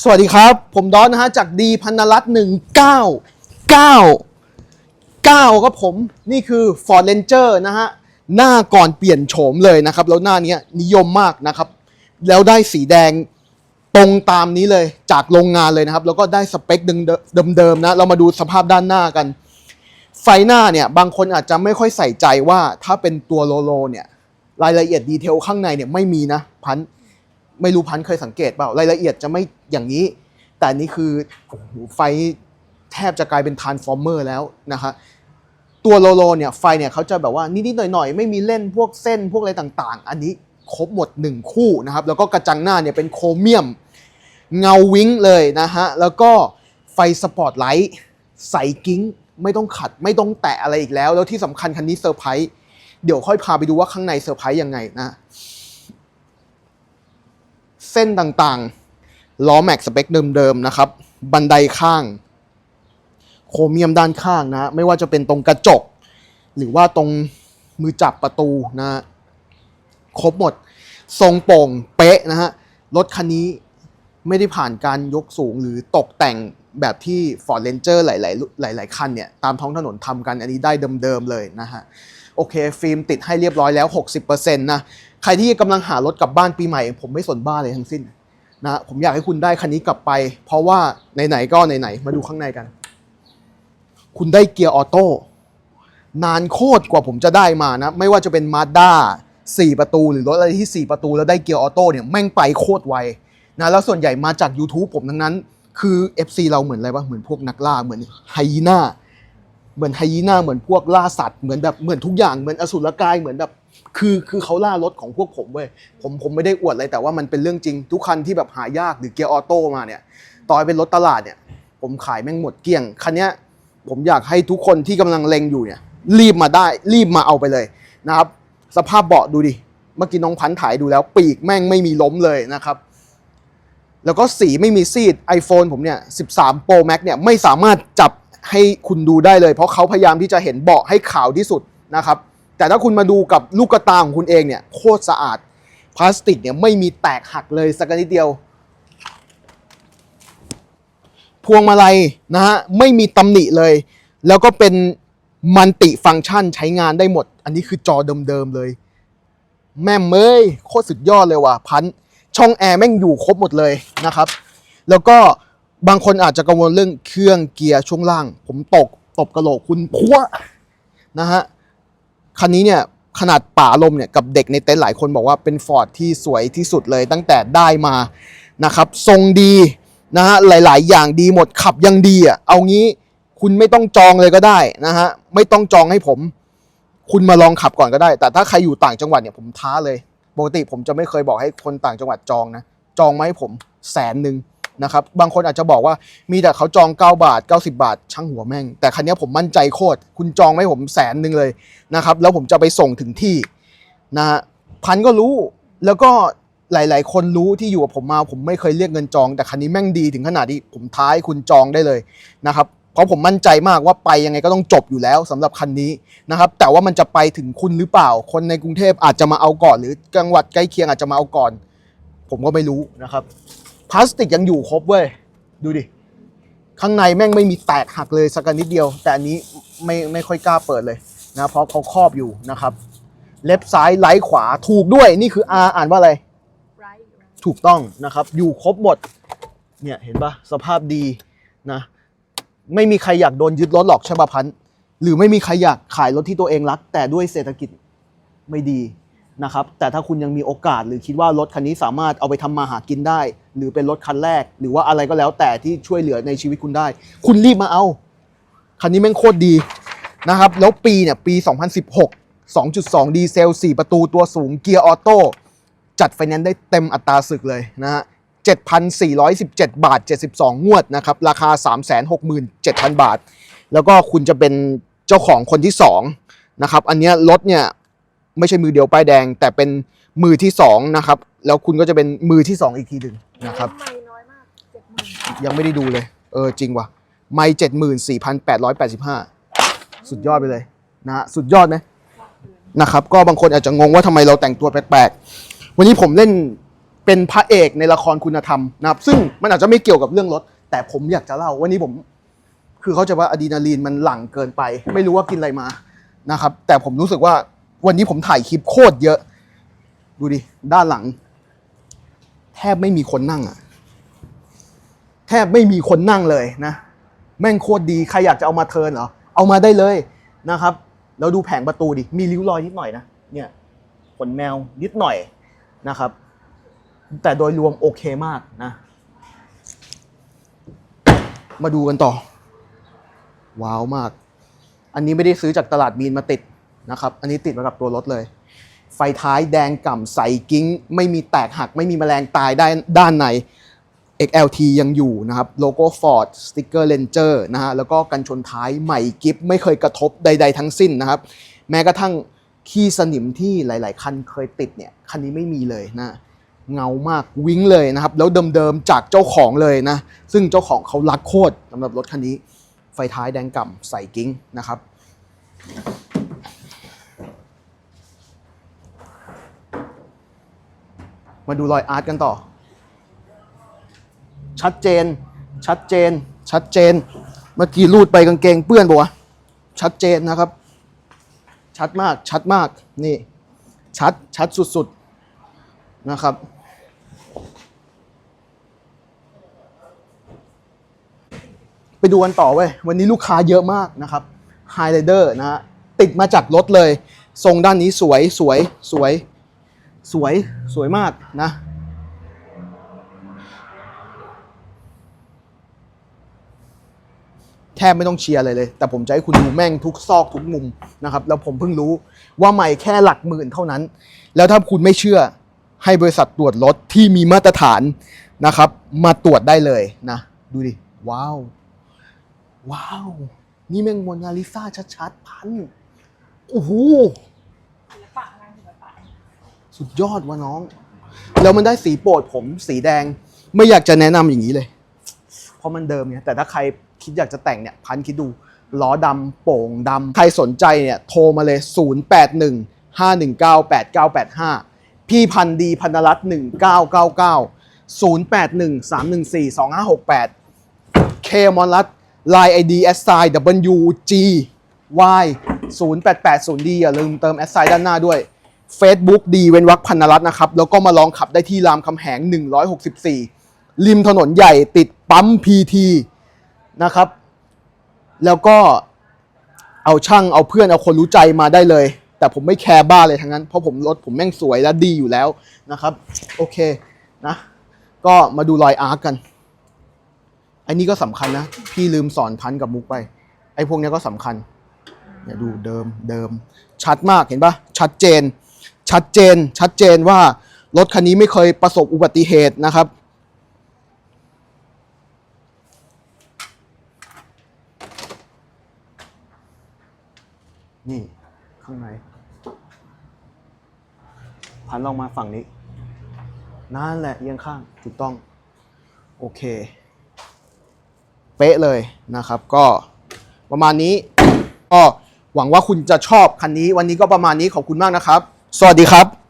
สวัสดีครับ ผมดอนนะฮะ จากดีพันนรัตหนึ่งเก้าเก้าเก้าครับผม นี่คือ Ford Ranger นะฮะ หน้าก่อนเปลี่ยนโฉมเลยนะครับ แล้วหน้านี้นิยมมากนะครับ แล้วได้สีแดงตรงตามนี้เลยจากโรงงานเลยนะครับ แล้วก็ได้สเปคเดิมๆนะ เรามาดูสภาพด้านหน้ากัน ไฟหน้าเนี่ย บางคนอาจจะไม่ค่อยใส่ใจว่าถ้าเป็นตัวโลโลเนี่ย รายละเอียดดีเทลข้างในเนี่ยไม่มีนะพัน ไม่รู้พันเคยสังเกตเปล่ารายละเอียดจะไม่อย่างนี้ แต่นี้คือไฟแทบจะกลายเป็นทรานส์ฟอร์เมอร์แล้วนะคะตัวโลโลเนี่ยไฟเนี่ยเขาจะแบบว่านิดๆหน่อยๆ ไม่มีเล่นพวกเส้นพวกอะไรต่างๆ อันนี้ครบหมด 1 คู่นะครับ แล้วก็กระจังหน้าเนี่ยเป็นโครเมียม เงาวิ้งเลยนะฮะ แล้วก็ไฟสปอตไลท์ใสกิ้ง ไม่ต้องขัดไม่ต้องแตะอะไรอีกแล้ว แล้วที่สำคัญคันนี้เซอร์ไพรส์เดี๋ยวค่อยพาไปดูว่าข้างในเซอร์ไพรส์ยังไงนะ เส้นต่างๆ ล้อแม็กสเปคเดิมๆนะครับ บันไดข้าง โครเมียมด้านข้างนะ ไม่ว่าจะเป็นตรงกระจก หรือว่าตรงมือจับประตูนะฮะครบหมด ทรงโป่งเป๊ะนะฮะ รถคันนี้ไม่ได้ผ่านการยกสูงหรือตกแต่ง แบบที่ Ford Ranger หลายๆหลาย ๆ คันเนี่ยตามท้องถนนทำกันอันนี้ได้เดิม ๆ เลยนะฮะโอเค ฟิล์มติดให้เรียบร้อยแล้ว 60%นะใครที่กำลังหารถกลับบ้านปีใหม่ ผมไม่สนบ้าเลยทั้งสิ้นนะผมอยากให้คุณได้คันนี้กลับไป เพราะว่าไหนๆก็ไหนๆมาดูข้างในกัน คุณได้เกียร์ออโต้นานโคตรกว่าผมจะได้มานะ ไม่ว่าจะเป็นมาด้า4ประตูหรือรถอะไรที่ 4 ประตูแล้วได้เกียร์ออโต้เนี่ยแม่งไปโคตรไวนะแล้วส่วนใหญ่มาจาก YouTube ผมทั้งนั้น คือ FC เราเหมือนอะไรวะเหมือนพวกนักล่าเหมือนไฮยีน่าเหมือนไฮยีน่าเหมือนพวกล่าสัตว์เหมือนแบบเหมือนทุกอย่างเหมือนอสุรกายเหมือนแบบ คือคือเขาล่ารถของพวกผมเว้ยผมผมไม่ได้อวดอะไรแต่ว่ามันเป็นเรื่องจริง ทุกคันที่แบบหายากหรือเกียร์ออโต้มาเนี่ยต่อยเป็นรถตลาดเนี่ย ผมขายแม่งหมดเกลี้ยงคันเนี้ยผมอยากให้ทุกคนที่กำลังเล็งอยู่เนี่ย รีบมาได้รีบมาเอาไปเลยนะครับ สภาพเบาะดูดิเมื่อกี้น้องพันถ่ายดูแล้ว ปีกแม่งไม่มีล้มเลยนะครับ แล้วก็สีไม่มีซีด iPhone ผมเนี่ย 13 Pro Max เนี่ยไม่สามารถจับให้คุณดูได้เลย เพราะเขาพยายามที่จะเห็นเบาะให้ขาวที่สุดนะครับ แต่ถ้าคุณมาดูกับลูกกระตาของคุณเองเนี่ยโคตรสะอาด พลาสติกเนี่ยไม่มีแตกหักเลยสักนิดเดียว พวงมาลัยนะฮะไม่มีตำหนิเลย แล้วก็เป็นมันติฟังก์ชันใช้งานได้หมด อันนี้คือจอเดิมๆเลย แม่เมยโคตรสุดยอดเลยว่ะพัน ช่องแอร์แม่งอยู่ครบหมดเลยนะครับ แล้วก็บางคนอาจจะกังวลเรื่องเครื่องเกียร์ช่วงล่าง ผมตกตบกระโหลกคุณพัวนะฮะคันนี้เนี่ยขนาดป่าลมเนี่ยกับเด็กในเต็นท์หลายคนบอกว่าเป็นฟอร์ดที่สวยที่สุดเลยตั้งแต่ได้มานะครับ ทรงดีนะฮะหลาย ๆ อย่างดีหมดขับยังดีอะเอางี้คุณไม่ต้องจองเลยก็ได้นะฮะไม่ต้องจองให้ผม คุณมาลองขับก่อนก็ได้ แต่ถ้าใครอยู่ต่างจังหวัดเนี่ยผมท้าเลย ปกติผมจะไม่เคยบอกให้คนต่างจังหวัดจองนะ จองมาให้ผมแสนหนึ่งนะครับ บางคนอาจจะบอกว่ามีแต่เขาจอง 9 บาท 90 บาท ช่างหัวแม่ง แต่คันนี้ผมมั่นใจโคตร คุณจองมาให้ผมแสนหนึ่งเลยนะครับ แล้วผมจะไปส่งถึงที่นะฮะพันก็รู้ แล้วก็หลาย ๆ คนรู้ที่อยู่กับผมมา ผมไม่เคยเรียกเงินจอง แต่คันนี้แม่งดีถึงขนาดที่ผมท้ายคุณจองได้เลยนะครับ เพราะผมมั่นใจมากว่าไปยังไงก็ต้องจบอยู่แล้วสำหรับคันนี้นะครับ แต่ว่ามันจะไปถึงคุณหรือเปล่า คนในกรุงเทพอาจจะมาเอาก่อน หรือจังหวัดใกล้เคียงอาจจะมาเอาก่อน ผมก็ไม่รู้นะครับพลาสติกยังอยู่ครบเว้ยดูดิข้างในแม่งไม่มีแตกหักเลยสักนิดเดียว แต่อันนี้ไม่ไม่ค่อยกล้าเปิดเลยนะเพราะเขาครอบอยู่นะครับ เล็บซ้ายไลท์ขวาถูกด้วยนี่คือ R อ่านว่าอะไร right ถูกต้องนะครับ อยู่ครบหมดเนี่ยเห็นปะสภาพดีนะ ไม่มีใครอยากโดนยึดรถหรอกใช่ปะพันธุ์หรือไม่มีใครอยากขายรถที่ตัวเองรัก แต่ด้วยเศรษฐกิจไม่ดีนะครับ แต่ถ้าคุณยังมีโอกาส หรือคิดว่ารถคันนี้สามารถเอาไปทำมาหากินได้ หรือเป็นรถคันแรก หรือว่าอะไรก็แล้วแต่ที่ช่วยเหลือในชีวิตคุณได้ คุณรีบมาเอา คันนี้แม่งโคตรดีนะครับ แล้วปีเนี่ยปี 2016 2.2 ดีเซล 4 ประตูตัวสูงเกียร์ออโต้จัดไฟแนนซ์ได้เต็มอัตราศึกเลยนะฮะ 7,417 บาท 72 งวดนะครับ ราคา 367,000 บาท แล้วก็คุณจะเป็นเจ้าของคนที่2นะครับ อันเนี้ยรถเนี่ยไม่ใช่มือเดียวป้ายแดง แต่เป็นมือที่2นะครับ แล้วคุณก็จะเป็นมือที่ 2 อีกทีหนึ่งนะครับไม่น้อยมากเจ็ดหมื่นยังไม่ได้ดูเลย เออจริงว่ะ ไม่เจ็ดหมื่นสี่พันแปดร้อยแปดสิบห้าสุดยอดไปเลยนะฮะสุดยอดไหมนะครับ ก็บางคนอาจจะงงว่าทำไมเราแต่งตัวแปลกๆ วันนี้ผมเล่น เป็นพระเอกในละครคุณธรรมนะครับ ซึ่งมันอาจจะไม่เกี่ยวกับเรื่องรถ แต่ผมอยากจะเล่าวันนี้ผม คือเขาจะว่าอะดรีนาลีนมันหลั่งเกินไป ไม่รู้ว่ากินอะไรมานะครับ แต่ผมรู้สึกว่าวันนี้ผมถ่ายคลิปโคตรเยอะ ดูดิ ด้านหลัง แทบไม่มีคนนั่งอะแทบไม่มีคนนั่งเลยนะ แม่งโคตรดีใครอยากจะเอามาเทิร์นเหรอเอามาได้เลยนะครับแล้วดูแผงประตูดิมีริ้วรอยนิดหน่อยนะเนี่ยขนแมวนิดหน่อยนะครับ แต่โดยรวมโอเคมากนะ มาดูกันต่อ ว้าวมาก อันนี้ไม่ได้ซื้อจากตลาดมีนมาติดนะครับ อันนี้ติดมากับตัวรถเลย ไฟท้ายแดงก่ำใสกิ้ง ไม่มีแตกหัก ไม่มีแมลงตายได้ด้านใน XLT ยังอยู่นะครับ โลโก้ Ford สติ๊กเกอร์ Ranger นะฮะ แล้วก็กันชนท้ายใหม่กิฟไม่เคยกระทบใด ๆ ทั้งสิ้นนะครับ แม้กระทั่งขี้สนิมที่หลาย ๆ คันเคยติดเนี่ย คันนี้ไม่มีเลยนะ เงามากวิ้งเลยนะครับ แล้วเดิมๆจากเจ้าของเลยนะ ซึ่งเจ้าของเขารักโคตรสำหรับรถคันนี้ ไฟท้ายแดงก่ำใส่กิ้งนะครับ มาดูรอยอาร์ตกันต่อ ชัดเจน ชัดเจน ชัดเจน เมื่อกี้รูดไปกางเกงเปื้อนปะวะชัดเจนนะครับ ชัดมากชัดมากนี่ ชัดชัดสุดๆ นะครับ ไปดูกันต่อเว้ยวันนี้ลูกค้าเยอะมากนะครับไฮไ i เดอร์นะฮะติดมาจากรถเลย ทรงด้านนี้สวยสวยสวย สวยสวยมากนะแทบไม่ต้องเชียร์อะไรเลย แต่ผมจะให้คุณดูแม่งทุกซอกทุกมุมนะครับ แล้วผมเพิ่งรู้ว่าใหม่แค่หลักหมื่นเท่านั้น แล้วถ้าคุณไม่เชื่อ ให้บริษัทตรวจรถที่มีมาตรฐานนะครับ มาตรวจได้เลยนะ ดูดิ ว้าว ว้าว นี่แม่งโมนาลิซาชัดๆ พันโอ้โหสุดยอดวะน้อง แล้วมันได้สีโปรดผมสีแดงไม่อยากจะแนะนำอย่างนี้เลย เพราะมันเดิมเนี่ย แต่ถ้าใครคิดอยากจะแต่งเนี่ย พันคิดดูล้อดำโป่งดำใครสนใจเนี่ย โทรมาเลย พี่พันดีพันรัตหนึ่งเก้าเก้าเก้าศูนย์แปดหนึ่งสามหนึ่งสี่สองห้าหกแปดเคมอนรัตไลน์ไอดีแอสไซด์แปดแปดศูนย์ดีอย่าลืมเติมแอสไซด์ด้านหน้าด้วย Facebook ดีเว้นวักพันรัตนะครับ แล้วก็มาลองขับได้ที่รามคำแหง 164 ริมถนนใหญ่ติดปั๊มพีทีนะครับ แล้วก็เอาช่างเอาเพื่อนเอาคนรู้ใจมาได้เลย แต่ผมไม่แคร์บ้าเลยทั้งนั้น เพราะผมรถผมแม่งสวยและดีอยู่แล้วนะครับ โอเคนะ ก็มาดูรอยอาร์คกัน อันนี้ก็สำคัญนะ พี่ลืมสอนพันกับมุกไป ไอ้พวกนี้ก็สำคัญเนี่ยดูเดิมเดิม ชัดมากเห็นปะชัดเจน ชัดเจน ชัดเจนว่ารถคันนี้ไม่เคยประสบอุบัติเหตุนะครับนี่ข้างใน พันลองมาฝั่งนี้ นั่นแหละเอียงข้างถูกต้อง โอเค เป๊ะเลยนะครับ ก็ประมาณนี้ ก็หวังว่าคุณจะชอบคันนี้ วันนี้ก็ประมาณนี้ขอบคุณมากนะครับ สวัสดีครับ